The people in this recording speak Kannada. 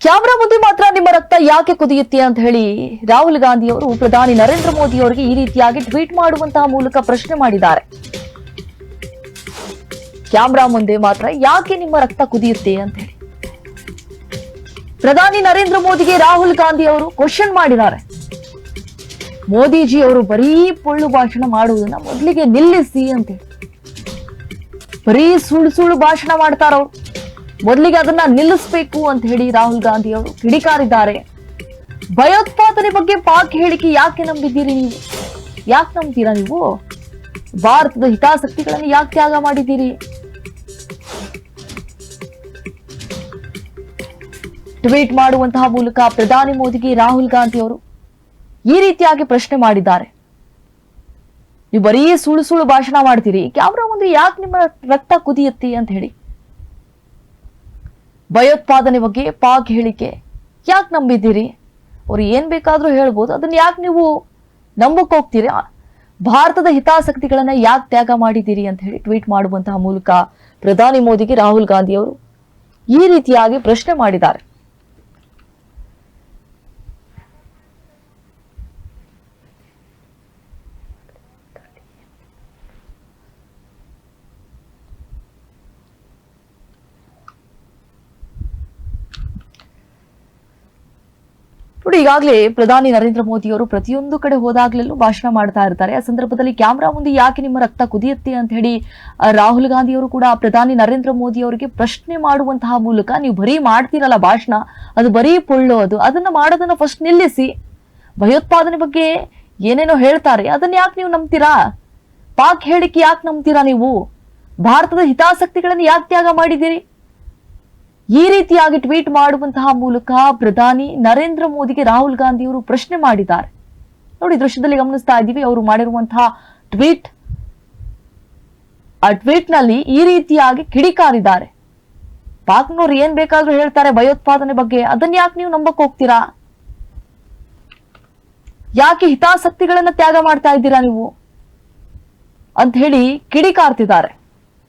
ಕ್ಯಾಮ್ರಾ ಮುಂದೆ ಮಾತ್ರ ನಿಮ್ಮ ರಕ್ತ ಯಾಕೆ ಕುದಿಯುತ್ತೆ ಅಂತ ಹೇಳಿ ರಾಹುಲ್ ಗಾಂಧಿ ಅವರು ಪ್ರಧಾನಿ ನರೇಂದ್ರ ಮೋದಿ ಅವರಿಗೆ ಈ ರೀತಿಯಾಗಿ ಟ್ವೀಟ್ ಮಾಡುವಂತಹ ಮೂಲಕ ಪ್ರಶ್ನೆ ಮಾಡಿದ್ದಾರೆ. ಕ್ಯಾಮ್ರಾ ಮುಂದೆ ಮಾತ್ರ ಯಾಕೆ ನಿಮ್ಮ ರಕ್ತ ಕುದಿಯುತ್ತೆ ಅಂತ ಹೇಳಿ. ಪ್ರಧಾನಿ ನರೇಂದ್ರ ಮೋದಿಗೆ ರಾಹುಲ್ ಗಾಂಧಿ ಅವರು ಕ್ವಶನ್ ಮಾಡಿದ್ದಾರೆ. ಮೋದಿಜಿ ಅವರು ಬರೀ ಪೊಳ್ಳು ಭಾಷಣ ಮಾಡುವುದನ್ನ ಮೊದಲಿಗೆ ನಿಲ್ಲಿಸಿ ಅಂತ ಹೇಳಿ. ಬರೀ ಸುಳ್ಳು ಸುಳ್ಳು ಭಾಷಣ ಮಾಡ್ತಾರವ್ರು. ಮೊದಲಿಗೆ ಅದನ್ನ ನಿಲ್ಲಿಸಬೇಕು ಅಂತ ಹೇಳಿ ರಾಹುಲ್ ಗಾಂಧಿ ಅವರು ಕಿಡಿಕಾರಿದ್ದಾರೆ. ಭಯೋತ್ಪಾದನೆ ಬಗ್ಗೆ ಪಾಕ್ ಹೇಳಿಕೆ ಯಾಕೆ ನಂಬಿದ್ದೀರಿ ನೀವು? ಯಾಕೆ ನಂಬ್ತೀರಾ ನೀವು? ಭಾರತದ ಹಿತಾಸಕ್ತಿಗಳನ್ನು ಯಾಕೆ ತ್ಯಾಗ ಮಾಡಿದ್ದೀರಿ? ಟ್ವೀಟ್ ಮಾಡುವಂತಹ ಮೂಲಕ ಪ್ರಧಾನಿ ಮೋದಿಗೆ ರಾಹುಲ್ ಗಾಂಧಿ ಅವರು ಈ ರೀತಿಯಾಗಿ ಪ್ರಶ್ನೆ ಮಾಡಿದ್ದಾರೆ. ನೀವು ಬರೀ ಸುಳ್ಳು ಸುಳ್ಳು ಭಾಷಣ ಮಾಡ್ತೀರಿ. ಕ್ಯಾಮ್ರಾ ಮುಂದೆ ಯಾಕೆ ನಿಮ್ಮ ರಕ್ತ ಕುದಿಯತ್ತಿ ಅಂತ ಹೇಳಿ. ಭಯೋತ್ಪಾದನೆ ಬಗ್ಗೆ ಪಾಕ್ ಹೇಳಿಕೆ. ಯಾಕೆ ನಂಬಿದ್ದೀರಿ? ಅವ್ರು ಏನ್ ಬೇಕಾದರೂ ಹೇಳ್ಬೋದು. ಅದನ್ನ ಯಾಕೆ ನೀವು ನಂಬಕ್ಕೆ ಹೋಗ್ತೀರಿ? ಭಾರತದ ಹಿತಾಸಕ್ತಿಗಳನ್ನ ಯಾಕೆ ತ್ಯಾಗ ಮಾಡಿದ್ದೀರಿ ಅಂತ ಹೇಳಿ ಟ್ವೀಟ್ ಮಾಡುವಂತಹ ಮೂಲಕ ಪ್ರಧಾನಿ ಮೋದಿಗೆ ರಾಹುಲ್ ಗಾಂಧಿ ಅವರು ಈ ರೀತಿಯಾಗಿ ಪ್ರಶ್ನೆ ಮಾಡಿದ್ದಾರೆ. ನೋಡಿ, ಈಗಾಗಲೇ ಪ್ರಧಾನಿ ನರೇಂದ್ರ ಮೋದಿ ಅವರು ಪ್ರತಿಯೊಂದು ಕಡೆ ಹೋದಾಗ್ಲೆಲ್ಲೂ ಭಾಷಣ ಮಾಡ್ತಾ ಇರ್ತಾರೆ. ಆ ಸಂದರ್ಭದಲ್ಲಿ ಕ್ಯಾಮ್ರಾ ಮುಂದೆ ಯಾಕೆ ನಿಮ್ಮ ರಕ್ತ ಕುದಿಯುತ್ತೆ ಅಂತ ಹೇಳಿ ರಾಹುಲ್ ಗಾಂಧಿ ಅವರು ಕೂಡ ಪ್ರಧಾನಿ ನರೇಂದ್ರ ಮೋದಿ ಅವರಿಗೆ ಪ್ರಶ್ನೆ ಮಾಡುವಂತಹ ಮೂಲಕ ನೀವು ಬರೀ ಮಾಡ್ತೀರಲ್ಲ ಭಾಷಣ, ಅದು ಬರೀ ಪೊಳ್ಳು ಅದು. ಅದನ್ನ ಮಾಡೋದನ್ನ ಫಸ್ಟ್ ನಿಲ್ಲಿಸಿ. ಭಯೋತ್ಪಾದನೆ ಬಗ್ಗೆ ಏನೇನೋ ಹೇಳ್ತಾರೆ, ಅದನ್ನ ಯಾಕೆ ನೀವು ನಂಬ್ತೀರಾ? ಪಾಕ್ ಹೇಳಿಕೆ ಯಾಕೆ ನಂಬ್ತೀರಾ ನೀವು? ಭಾರತದ ಹಿತಾಸಕ್ತಿಗಳನ್ನು ಯಾಕೆ ತ್ಯಾಗ ಮಾಡಿದ್ದೀರಿ? ಈ ರೀತಿಯಾಗಿ ಟ್ವೀಟ್ ಮಾಡುವಂತಹ ಮೂಲಕ ಪ್ರಧಾನಿ ನರೇಂದ್ರ ಮೋದಿಗೆ ರಾಹುಲ್ ಗಾಂಧಿಯವರು ಪ್ರಶ್ನೆ ಮಾಡಿದ್ದಾರೆ. ನೋಡಿ ದೃಶ್ಯದಲ್ಲಿ ಗಮನಿಸ್ತಾ ಇದ್ದೀವಿ, ಅವರು ಮಾಡಿರುವಂತಹ ಟ್ವೀಟ್. ಆ ಟ್ವೀಟ್ನಲ್ಲಿ ಈ ರೀತಿಯಾಗಿ ಕಿಡಿಕಾರಿದ್ದಾರೆ. ಪಾಕ್ನವ್ರು ಏನ್ ಬೇಕಾದ್ರೂ ಹೇಳ್ತಾರೆ ಭಯೋತ್ಪಾದನೆ ಬಗ್ಗೆ, ಅದನ್ನ ಯಾಕೆ ನೀವು ನಂಬಕ್ ಹೋಗ್ತೀರಾ? ಯಾಕೆ ಹಿತಾಸಕ್ತಿಗಳನ್ನ ತ್ಯಾಗ ಮಾಡ್ತಾ ಇದ್ದೀರಾ ನೀವು? ಅಂತ ಹೇಳಿ ಕಿಡಿಕಾರ್ತಿದ್ದಾರೆ.